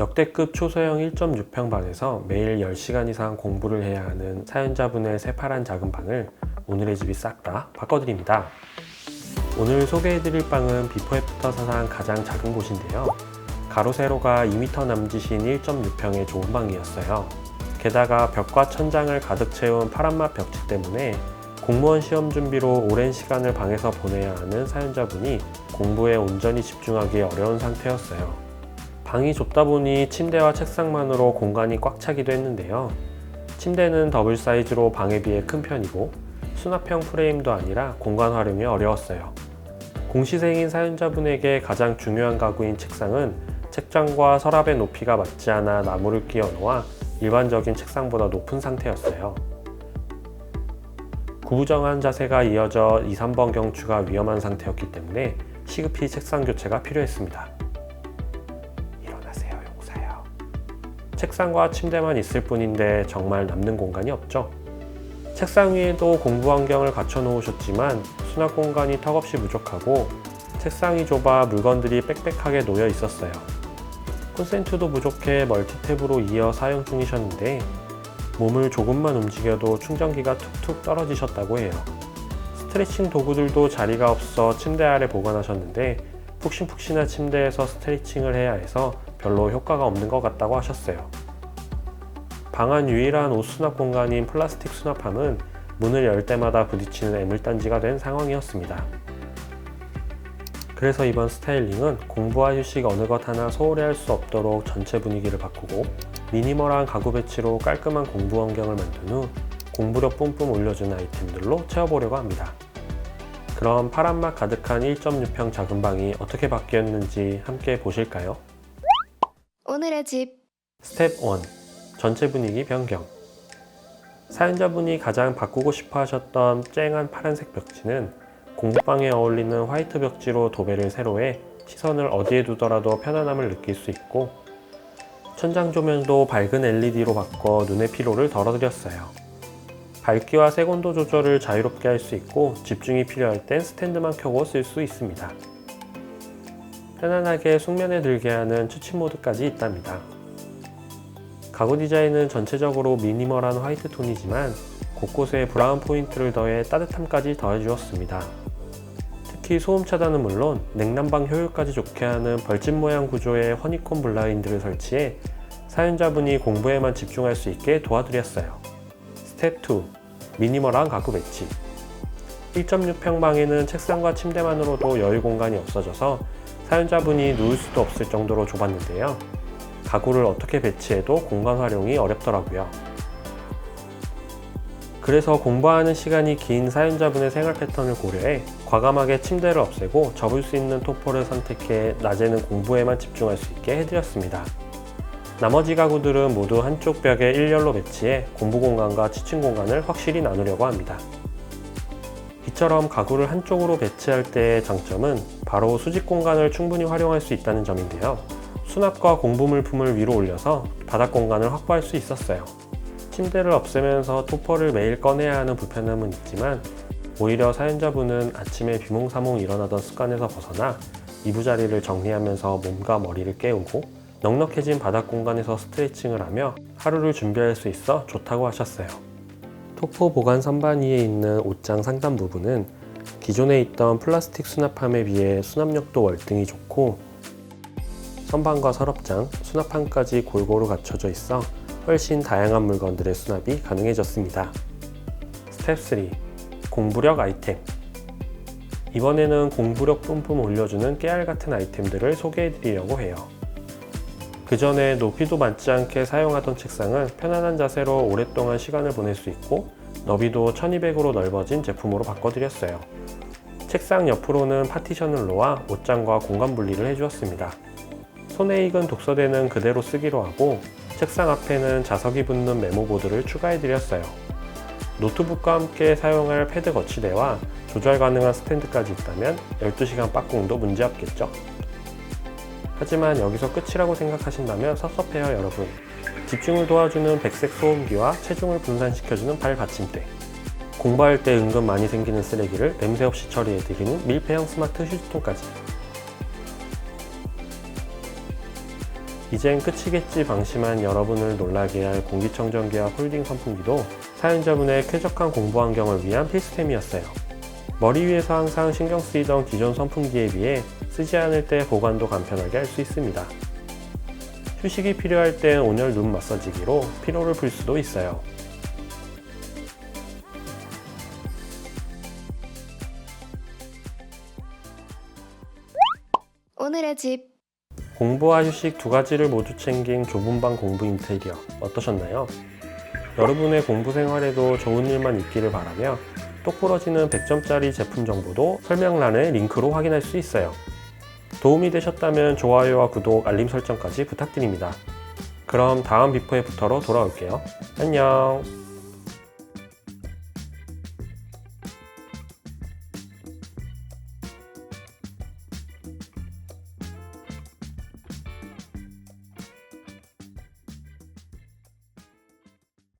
역대급 초소형 1.6평 방에서 매일 10시간 이상 공부를 해야 하는 사연자분의 새파란 작은 방을 오늘의 집이 싹 다 바꿔드립니다. 오늘 소개해드릴 방은 비포 애프터 사상 가장 작은 곳인데요. 가로 세로가 2m 남짓인 1.6평의 좁은 방이었어요. 게다가 벽과 천장을 가득 채운 파란맛 벽지 때문에 공무원 시험 준비로 오랜 시간을 방에서 보내야 하는 사연자분이 공부에 온전히 집중하기 어려운 상태였어요. 방이 좁다 보니 침대와 책상만으로 공간이 꽉 차기도 했는데요. 침대는 더블 사이즈로 방에 비해 큰 편이고 수납형 프레임도 아니라 공간 활용이 어려웠어요. 공시생인 사연자분에게 가장 중요한 가구인 책상은 책장과 서랍의 높이가 맞지 않아 나무를 끼워 놓아 일반적인 책상보다 높은 상태였어요. 구부정한 자세가 이어져 2, 3번 경추가 위험한 상태였기 때문에 시급히 책상 교체가 필요했습니다. 책상과 침대만 있을 뿐인데 정말 남는 공간이 없죠. 책상 위에도 공부 환경을 갖춰 놓으셨지만 수납 공간이 턱없이 부족하고 책상이 좁아 물건들이 빽빽하게 놓여 있었어요. 콘센트도 부족해 멀티탭으로 이어 사용 중이셨는데 몸을 조금만 움직여도 충전기가 툭툭 떨어지셨다고 해요. 스트레칭 도구들도 자리가 없어 침대 아래 보관하셨는데 푹신푹신한 침대에서 스트레칭을 해야 해서 별로 효과가 없는 것 같다고 하셨어요. 방 안 유일한 옷 수납 공간인 플라스틱 수납함은 문을 열 때마다 부딪히는 애물단지가 된 상황이었습니다. 그래서 이번 스타일링은 공부와 휴식 어느 것 하나 소홀히 할 수 없도록 전체 분위기를 바꾸고 미니멀한 가구 배치로 깔끔한 공부 환경을 만든 후 공부력 뿜뿜 올려준 아이템들로 채워보려고 합니다. 그럼 파란맛 가득한 1.6평 작은 방이 어떻게 바뀌었는지 함께 보실까요? 오늘의 집 스텝 1. 전체 분위기 변경. 사연자분이 가장 바꾸고 싶어 하셨던 쨍한 파란색 벽지는 공부방에 어울리는 화이트 벽지로 도배를 새로 해 시선을 어디에 두더라도 편안함을 느낄 수 있고 천장 조명도 밝은 LED로 바꿔 눈의 피로를 덜어드렸어요. 밝기와 색온도 조절을 자유롭게 할 수 있고 집중이 필요할 땐 스탠드만 켜고 쓸 수 있습니다. 편안하게 숙면에 들게 하는 추침 모드까지 있답니다. 가구 디자인은 전체적으로 미니멀한 화이트 톤이지만 곳곳에 브라운 포인트를 더해 따뜻함까지 더해주었습니다. 특히 소음 차단은 물론 냉난방 효율까지 좋게 하는 벌집 모양 구조의 허니콤 블라인드를 설치해 사연자분이 공부에만 집중할 수 있게 도와드렸어요. 스텝 2. 미니멀한 가구 배치 1.6평방에는 책상과 침대만으로도 여유 공간이 없어져서 사연자분이 누울 수도 없을 정도로 좁았는데요. 가구를 어떻게 배치해도 공간 활용이 어렵더라고요. 그래서 공부하는 시간이 긴 사연자분의 생활 패턴을 고려해 과감하게 침대를 없애고 접을 수 있는 토포를 선택해 낮에는 공부에만 집중할 수 있게 해드렸습니다. 나머지 가구들은 모두 한쪽 벽에 일렬로 배치해 공부 공간과 취침 공간을 확실히 나누려고 합니다. 이처럼 가구를 한쪽으로 배치할 때의 장점은 바로 수직 공간을 충분히 활용할 수 있다는 점인데요. 수납과 공부 물품을 위로 올려서 바닥 공간을 확보할 수 있었어요. 침대를 없애면서 토퍼를 매일 꺼내야 하는 불편함은 있지만 오히려 사연자분은 아침에 비몽사몽 일어나던 습관에서 벗어나 이부자리를 정리하면서 몸과 머리를 깨우고 넉넉해진 바닥 공간에서 스트레칭을 하며 하루를 준비할 수 있어 좋다고 하셨어요. 토포 보관 선반 위에 있는 옷장 상단 부분은 기존에 있던 플라스틱 수납함에 비해 수납력도 월등히 좋고 선반과 서랍장, 수납함까지 골고루 갖춰져 있어 훨씬 다양한 물건들의 수납이 가능해졌습니다. 스텝 3. 공부력 아이템 이번에는 공부력 뿜뿜 올려주는 깨알 같은 아이템들을 소개해 드리려고 해요. 그 전에 높이도 맞지 않게 사용하던 책상은 편안한 자세로 오랫동안 시간을 보낼 수 있고 너비도 1200으로 넓어진 제품으로 바꿔드렸어요. 책상 옆으로는 파티션을 놓아 옷장과 공간 분리를 해주었습니다. 손에 익은 독서대는 그대로 쓰기로 하고 책상 앞에는 자석이 붙는 메모보드를 추가해드렸어요. 노트북과 함께 사용할 패드 거치대와 조절 가능한 스탠드까지 있다면 12시간 빡공도 문제없겠죠? 하지만 여기서 끝이라고 생각하신다면 섭섭해요 여러분. 집중을 도와주는 백색 소음기와 체중을 분산시켜주는 발 받침대. 공부할 때 은근 많이 생기는 쓰레기를 냄새 없이 처리해드리는 밀폐형 스마트 휴지통까지. 이젠 끝이겠지 방심한 여러분을 놀라게 할 공기청정기와 폴딩 선풍기도 사연자분의 쾌적한 공부 환경을 위한 필수템이었어요. 머리 위에서 항상 신경 쓰이던 기존 선풍기에 비해 쓰지 않을 때 보관도 간편하게 할 수 있습니다. 휴식이 필요할 땐 온열 눈 마사지기로 피로를 풀 수도 있어요. 오늘의 집. 공부와 휴식 두 가지를 모두 챙긴 좁은 방 공부 인테리어 어떠셨나요? 여러분의 공부 생활에도 좋은 일만 있기를 바라며 똑 부러지는 100점짜리 제품 정보도 설명란에 링크로 확인할 수 있어요. 도움이 되셨다면 좋아요와 구독, 알림 설정까지 부탁드립니다. 그럼 다음 비포 애프터로 돌아올게요. 안녕!